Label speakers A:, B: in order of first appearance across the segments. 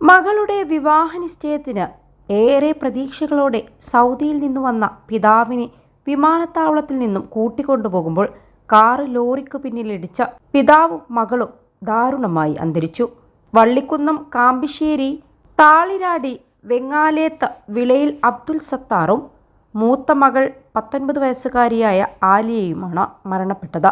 A: മകളുടെ വിവാഹ നിശ്ചയത്തിന് ഏറെ പ്രതീക്ഷകളോടെ സൗദിയിൽ നിന്ന് വന്ന പിതാവിനെ വിമാനത്താവളത്തിൽ നിന്നും കൂട്ടിക്കൊണ്ടുപോകുമ്പോൾ കാറ് ലോറിക്ക് പിന്നിലിടിച്ച പിതാവും മകളും ദാരുണമായി അന്തരിച്ചു. വള്ളിക്കുന്നം കാമ്പിശ്ശേരി താളിരാടി വെങ്ങാലേത്ത് വിളയിൽ അബ്ദുൽ സത്താറും മൂത്ത മകൾ പത്തൊൻപത് വയസ്സുകാരിയായ ആലിയയുമാണ് മരണപ്പെട്ടത്.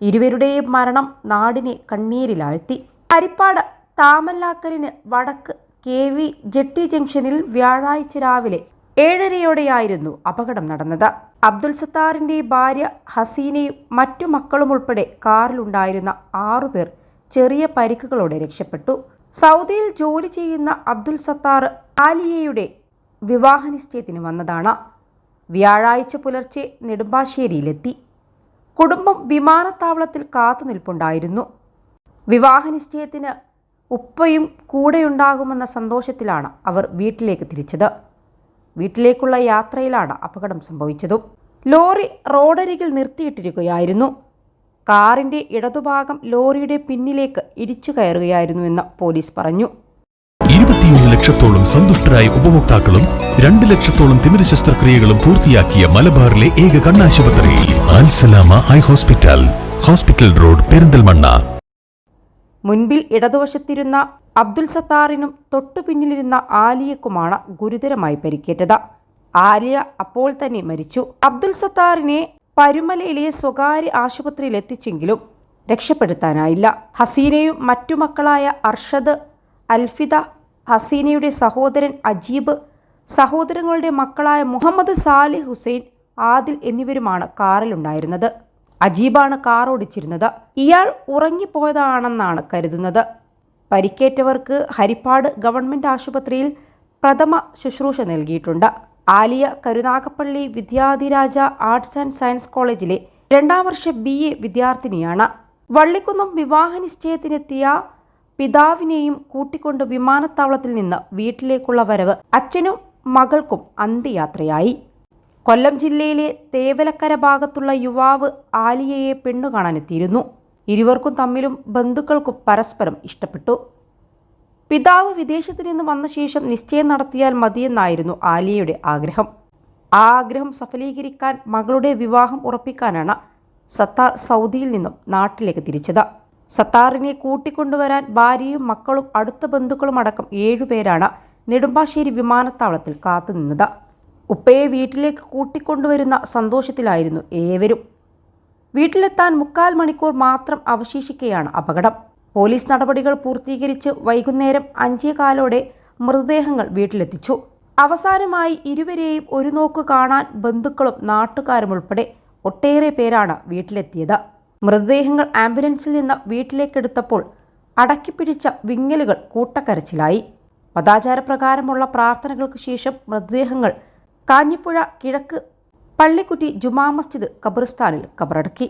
A: ഇരുവരുടെയും മരണം നാടിനെ കണ്ണീരിലാഴ്ത്തി. ഹരിപ്പാട് താമല്ലാക്കലിന് വടക്ക് കെ വി ജെട്ടി ജംഗ്ഷനിൽ വ്യാഴാഴ്ച രാവിലെ ഏഴരയോടെയായിരുന്നു അപകടം നടന്നത്. അബ്ദുൽ സത്താറിന്റെ ഭാര്യ ഹസീനയും മറ്റു മക്കളും ഉൾപ്പെടെ കാറിലുണ്ടായിരുന്ന ആറുപേർ ചെറിയ പരിക്കുകളോടെ രക്ഷപ്പെട്ടു. സൗദിയിൽ ജോലി ചെയ്യുന്ന അബ്ദുൽ സത്താർ ആലിയയുടെ വിവാഹ നിശ്ചയത്തിന് വന്നതാണ്. വ്യാഴാഴ്ച പുലർച്ചെ നെടുമ്പാശ്ശേരിയിലെത്തി. കുടുംബം വിമാനത്താവളത്തിൽ കാത്തുനിൽപ്പുണ്ടായിരുന്നു. വിവാഹ നിശ്ചയത്തിന് ഉപ്പയും കൂടെയുണ്ടാകുമെന്ന സന്തോഷത്തിലാണ് അവർ വീട്ടിലേക്ക് തിരിച്ചത്. വീട്ടിലേക്കുള്ള യാത്രയിലാണ് അപകടം സംഭവിച്ചതും. ലോറി റോഡരികിൽ നിർത്തിയിട്ടിരിക്കുകയായിരുന്നു. കാറിന്റെ ഇടതുഭാഗം ലോറിയുടെ പിന്നിലേക്ക് ഇടിച്ചു കയറുകയായിരുന്നുവെന്ന് പോലീസ് പറഞ്ഞു.
B: ഇരുപത്തിയൊന്ന് ലക്ഷത്തോളം സന്തുഷ്ടരായ ഉപഭോക്താക്കളും രണ്ട് ലക്ഷത്തോളം തിമിര ശസ്ത്രക്രിയകളും പൂർത്തിയാക്കിയ മലബാറിലെ ഏക കണ്ണാശുപത്രി Alsalama eye hospital hospital road Perinthalmanna.
A: മുൻപിൽ ഇടതുവശത്തിരുന്ന അബ്ദുൽ സത്താറിനും തൊട്ടു പിന്നിലിരുന്ന ആലിയക്കുമാണ് ഗുരുതരമായി പരിക്കേറ്റത്. ആലിയ അപ്പോൾ തന്നെ മരിച്ചു. അബ്ദുൽ സത്താറിനെ പരുമലയിലെ സ്വകാര്യ ആശുപത്രിയിൽ എത്തിച്ചെങ്കിലും രക്ഷപ്പെടുത്താനായില്ല. ഹസീനയും മറ്റു മക്കളായ അർഷദ് അൽഫിദ ഹസീനയുടെ സഹോദരൻ അജീബ് സഹോദരങ്ങളുടെ മക്കളായ മുഹമ്മദ് സാലിഹ് ഹുസൈൻ ആദിൽ എന്നിവരുമാണ് കാറിലുണ്ടായിരുന്നത്. അജീബാണ് കാർ ഓടിച്ചിരുന്നത്. ഇയാൾ ഉറങ്ങിപ്പോയതാണെന്നാണ് കരുതുന്നത്. പരിക്കേറ്റവർക്ക് ഹരിപ്പാട് ഗവൺമെന്റ് ആശുപത്രിയിൽ പ്രഥമ ശുശ്രൂഷ നൽകിയിട്ടുണ്ട്. Aliya Karunagappally Vidyadhiraja arts and science കോളേജിലെ രണ്ടാം വർഷ ബി എ വിദ്യാർത്ഥിനിയാണ്. വള്ളിക്കുന്നം വിവാഹ നിശ്ചയത്തിനെത്തിയ പിതാവിനെയും കൂട്ടിക്കൊണ്ട് വിമാനത്താവളത്തിൽ നിന്ന് വീട്ടിലേക്കുള്ള വരവ് അച്ഛനും മകൾക്കും അന്ത്യയാത്രയായി. കൊല്ലം ജില്ലയിലെ തേവലക്കര ഭാഗത്തുള്ള യുവാവ് ആലിയയെ പെണ്ണു കാണാനെത്തിയിരുന്നു ഇരുവർക്കും തമ്മിലും ബന്ധുക്കൾക്കും പരസ്പരം ഇഷ്ടപ്പെട്ടു. പിതാവ് വിദേശത്ത് നിന്ന് വന്ന ശേഷം നിശ്ചയം നടത്തിയാൽ മതിയെന്നായിരുന്നു ആലിയയുടെ ആഗ്രഹം. ആ ആഗ്രഹം സഫലീകരിക്കാൻ മകളുടെ വിവാഹം ഉറപ്പിക്കാനാണ് സത്താർ സൗദിയിൽ നിന്നും നാട്ടിലേക്ക് തിരിച്ചത്. സത്താറിനെ കൂട്ടിക്കൊണ്ടുവരാൻ ഭാര്യയും മക്കളും അടുത്ത ബന്ധുക്കളും അടക്കം ഏഴുപേരാണ് നെടുമ്പാശ്ശേരി വിമാനത്താവളത്തിൽ കാത്തുനിന്നത്. ഉപ്പയെ വീട്ടിലേക്ക് കൂട്ടിക്കൊണ്ടുവരുന്ന സന്തോഷത്തിലായിരുന്നു ഏവരും. വീട്ടിലെത്താൻ മുക്കാൽ മണിക്കൂർ മാത്രം അവശേഷിക്കെയാണ് അപകടം. പോലീസ് നടപടികൾ പൂർത്തീകരിച്ച് വൈകുന്നേരം അഞ്ചേകാലോടെ മൃതദേഹങ്ങൾ വീട്ടിലെത്തിച്ചു. അവസാനമായി ഇരുവരെയും ഒരു നോക്ക് കാണാൻ ബന്ധുക്കളും നാട്ടുകാരും ഉൾപ്പെടെ ഒട്ടേറെ പേരാണ് വീട്ടിലെത്തിയത്. മൃതദേഹങ്ങൾ ആംബുലൻസിൽ നിന്ന് വീട്ടിലേക്കെടുത്തപ്പോൾ അടക്കിപ്പിടിച്ച വിങ്ങലുകൾ കൂട്ടക്കരച്ചിലായി. മതാചാരപ്രകാരമുള്ള പ്രാർത്ഥനകൾക്ക് ശേഷം മൃതദേഹങ്ങൾ കാഞ്ഞിപ്പുഴ കിഴക്ക് പള്ളിക്കുറ്റി ജുമാ മസ്ജിദ് ഖബറിസ്ഥാനിൽ കബറടക്കി.